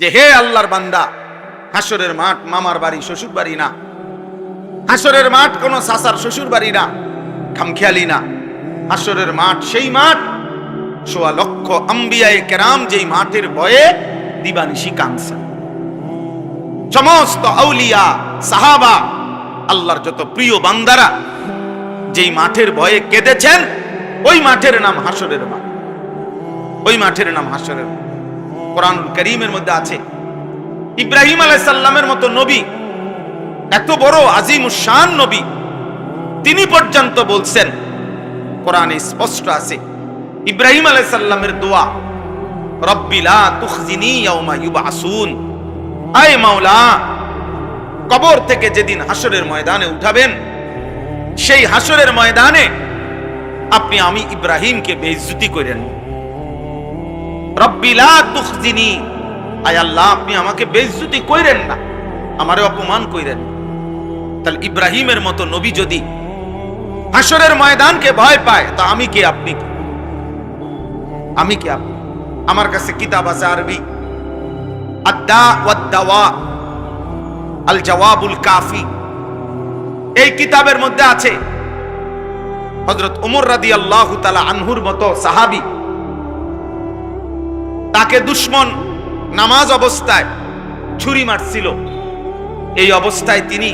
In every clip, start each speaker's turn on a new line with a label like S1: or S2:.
S1: যে হে আল্লাহর বান্দা, হাসরের মাঠ মামার বাড়ি, শ্বশুর বাড়ি না। হাসরের মাঠ কোনো সাসার শ্বশুর বাড়ি না, খামখেয়ালি না। হাসরের মাঠ সেই মাঠ, সোয়া লক্ষ আম্বিয়ায় কেরাম যেই মাঠের বয়ে দিবানিশি কাংসা সমস্ত আউলিয়া, সাহাবা, আল্লাহর যত প্রিয় বান্দারা যেই মাঠের ভয়ে কেঁদেছেন, ওই মাঠের নাম হাসরের মাঠ। ওই মাঠের নাম হাসরের মাঠ। কোরআনুল করিমের মধ্যে আছে। ইব্রাহিম আলাইসাল্লামের মতো নবী, এত বড় আজিম শান নবী, তিনি পর্যন্ত বলছেন, কোরআনে স্পষ্ট আছে, ইব্রাহিম আলাইসাল্লামের দোয়া রব্বিলা তুখজিনি ইয়াউমা ইউবাসুন আয় মাওলা, কবর থেকে যেদিন হাসরের ময়দানে উঠাবেন, সেই হাসরের ময়দানে আপনি আমি ইব্রাহিমকে বেইজ্জতি করেন। রব্বিলা তুখজিনি। আয় আল্লাহ, আপনি আমাকে কইরেন না। অপমান কইরেন তাহলে ইব্রাহিমের মতো নবী যদি হাসরের ময়দানকে ভয় পায়, তা আমি কে আপনি? আমি কে আপনি? আমার কাছে কিতাব আছে আরবি। ওয়াদ্দাওয়া আল জওয়াবুল কাফি। এই কিতাবের মধ্যে আছে, হযরত ওমর রাদিয়াল্লাহু তাআলা আনহুর মতো সাহাবী তাকে দুশ্মন নামাজ অবস্থায় ছুরি মারছিল। এই অবস্থায় তিনি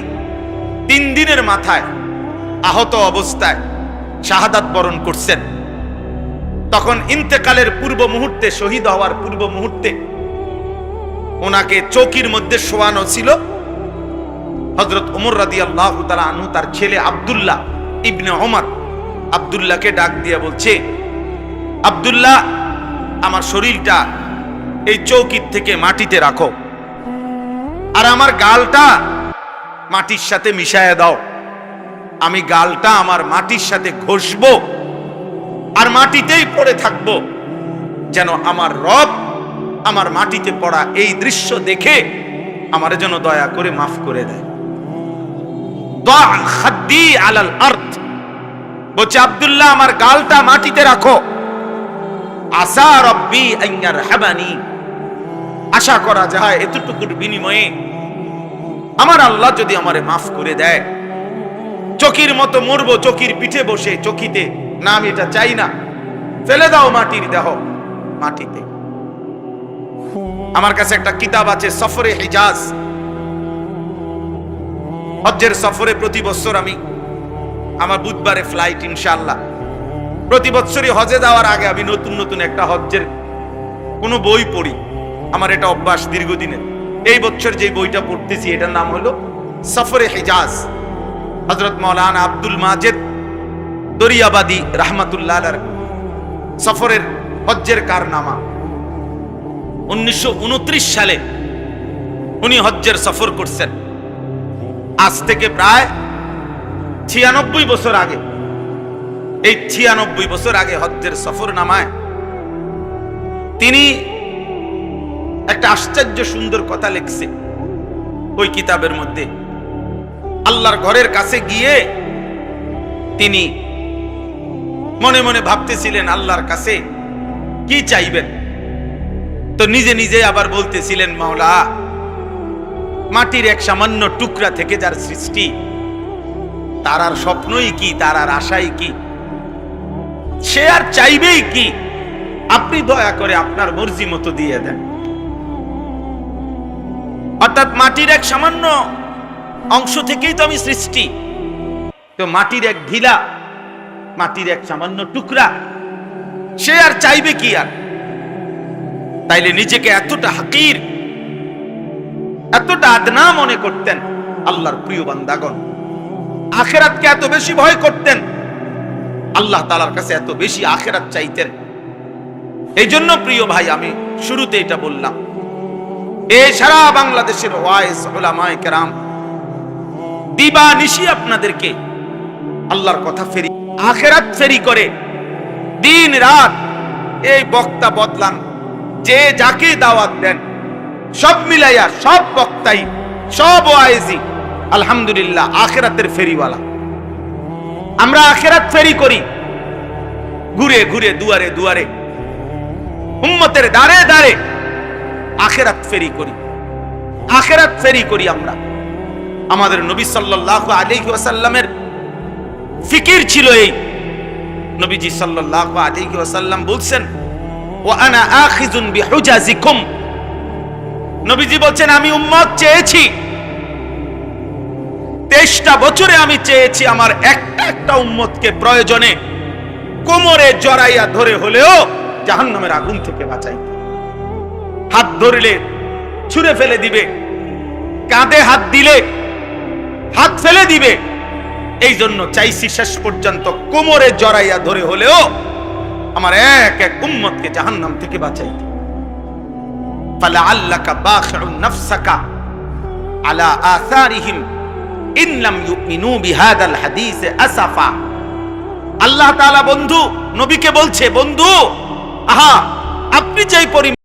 S1: তিন দিনের মাথায় আহত অবস্থায় শাহাদাত বরণ করছেন। তখন ইন্তেকালের পূর্ব মুহূর্তে, শহীদ হওয়ার পূর্ব মুহূর্তে ওনাকে চৌকির মধ্যে শোয়ানো ছিল। হজরত ওমর রাদি আল্লাহ আনু তার ছেলে আব্দুল্লাহ ইবনে ওমর আব্দুল্লাহকে ডাক দিয়ে বলছে, আব্দুল্লাহ আমার শরীরটা এই চৌকির থেকে মাটিতে রাখো। আর আমার গালটা মাটির সাথে মিশায় দাও। আমি গালটা আমার মাটির সাথে ঘষবো আর মাটিতেই পড়ে থাকব। যেন আমার রব আমার মাটিতে পড়া এই দৃশ্য দেখে আমার যেন দয়া করে মাফ করে দেয়। বলছে, আব্দুল্লাহ, আমার গালটা মাটিতে রাখো। আসা আশা করা যায় এতটুকুর বিনিময়ে আমার আল্লাহ যদি আমারে মাফ করে দেয়। চকির মতো মরবো, চকির পিঠে বসে চকিতে। না, আমি এটা চাই না। ফেলে দাও মাটির দেহ মাটিতে। আমার কাছে একটা কিতাব আছে, সফরে হিজাজ। হজ্জের সফরে প্রতি বছর আমি আমার বুধবারে ফ্লাইট ইনশাআল্লাহ। প্রতি বছরই হজে যাওয়ার আগে আমি নতুন নতুন একটা হজ্জের কোনো বই পড়ি। আমার এটা অভ্যাস দীর্ঘদিনের। এই বছর যে বইটা পড়তেছি, এটার নাম হলো সফরে হিজাজ। হজরত মৌলানা আব্দুল মাজেদ দরিয়াবাদী রাহমাতুল্লাহ সফরের হজ্জের কারনামা। উনিশশো উনত্রিশ সালে উনি হজ্জের সফর করছেন। আজ থেকে প্রায় ছিয়ানব্বই বছর আগে এই ছিয়ানব্বই বছর আগে হজ্জের সফর নামায় তিনি একটা আশ্চর্য সুন্দর কথা লিখছে ওই কিতাবের মধ্যে। আল্লাহর ঘরের কাছে গিয়ে তিনি মনে মনে ভাবতেছিলেন, আল্লাহর কাছে কি চাইবেন? তো নিজে নিজে আবার বলতেছিলেন, মাওলা, মাটির এক সামান্য টুকরা থেকে যার সৃষ্টি, তার আর স্বপ্নই কি, তার আর আশাই কি? সে আর চাইবেই কি? আপনি দয়া করে আপনার মর্জি মতো দিয়ে দেন। অর্থাৎ মাটির এক সামান্য অংশ থেকেই তো আমি সৃষ্টি। তো মাটির এক ঢিলা, মাটির এক সামান্য টুকরা, সে আর চাইবে কি আর? তাইলে নিজেকে এতটা হাকির, এতটা আদনা মনে করতেন আল্লাহর প্রিয় বান্দাগণ। আখেরাতকে এত বেশি ভয় করতেন আল্লাহ তালার কাছে এত বেশি আখেরাত চাইতেন। এই জন্য প্রিয় ভাই, আমি শুরুতে এটা বললাম। এ সারা বাংলাদেশের ওয়াইস ওলামায়ে কেরাম, দিবা নিশি আপনাদেরকে আল্লাহর কথা ফেরি, আখেরাত ফেরি করে দিন রাত এই বক্তা বদলান, যে যাকে দাওয়াত দেন, সব মিলাইয়া সব বক্তাই, সব ওয়াইজি, আলহামদুলিল্লাহ, আখেরাতের ফেরিওয়ালা। আমরা আখেরাত ফেরি করি। ঘুরে ঘুরে, দুয়ারে দুয়ারে, উম্মতের দাঁড়ে দাঁড়ে আখেরাত ফেরি করি। আখেরাত ফেরি করি আমরা। আমাদের নবী সাল্লাল্লাহু আলাইহি ওয়াসাল্লামের ফিকির ছিল এই। নবীজি সাল্লাল্লাহু আলাইহি ওয়াসাল্লাম বলছেন, ওয়া আনা আখিযুন বিহুজাজিকুম। নবীজি বলছেন, আমি উম্মত চেয়েছি। তেইশটা বছরে আমি চেয়েছি আমার একটা একটা উম্মতকে প্রয়োজনে কোমরে জড়াইয়া ধরে হলেও জাহান নামের আগুন থেকে বাঁচাই। হাত ধরলে, ছুঁড়ে ফেলে দিবে। কাঁধে হাত দিলে, হাত ফেলে দিবে। এই জন্য চাইছি শেষ পর্যন্ত কোমরে জড়াইয়া ধরে হলেও আমার এক এক উম্মতকে জাহান নাম থেকে বাঁচাই। ফালা আল্লাকা বাখউ নাফসাকা আলা আসারিহিম আসাফা। আল্লাহ তাআলা বন্ধু নবীকে বলছে বন্ধু আহা আপনি যে পরিমাণ